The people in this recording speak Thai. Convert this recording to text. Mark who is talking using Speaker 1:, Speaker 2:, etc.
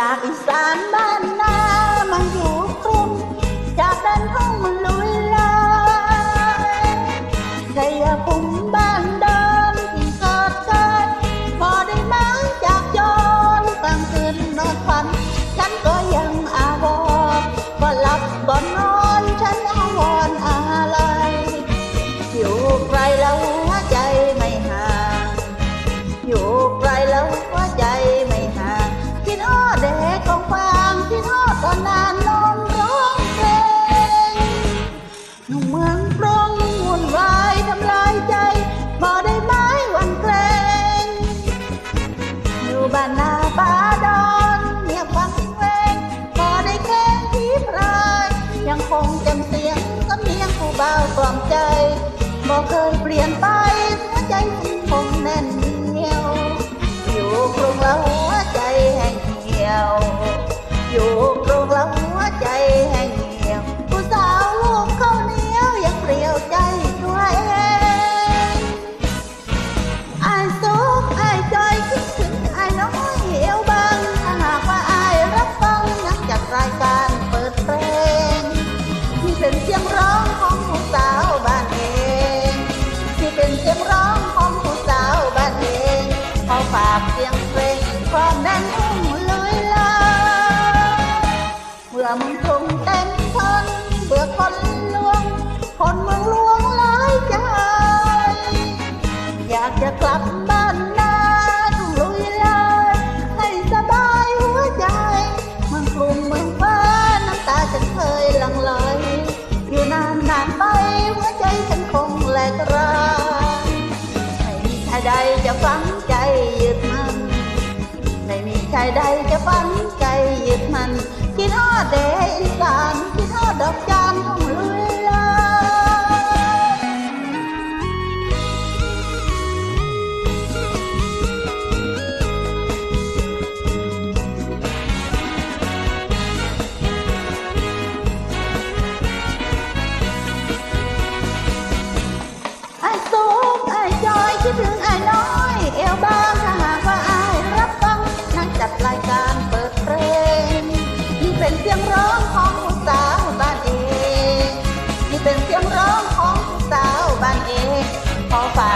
Speaker 1: จากอีสานบ้าน เคยเปลี่ยนไปหัวใจคุคงแน่นเหนียว อยู่กรุงแล้วหัวใจแห่งเหี่ยว อยู่กรุงแล้ว เสียงร้องของผู้สาวบ้านเองเขาฝากเสียงเพลงพร้อมนั้นทุ่งลอยลาเมื่อมึงทุ่งเต็มทนเบื่อคนลวง คนมึงลวงหลายใจ อยากจะกลับายใดจะฟังใจยึดมันไม่มีใครใดจะฟังใจยึดมันคิดฮอดเดอีสานคิดฮอดดอกจันทร์องลุยลาไอ้สูงไอ้จอยคิดถึง 好烦。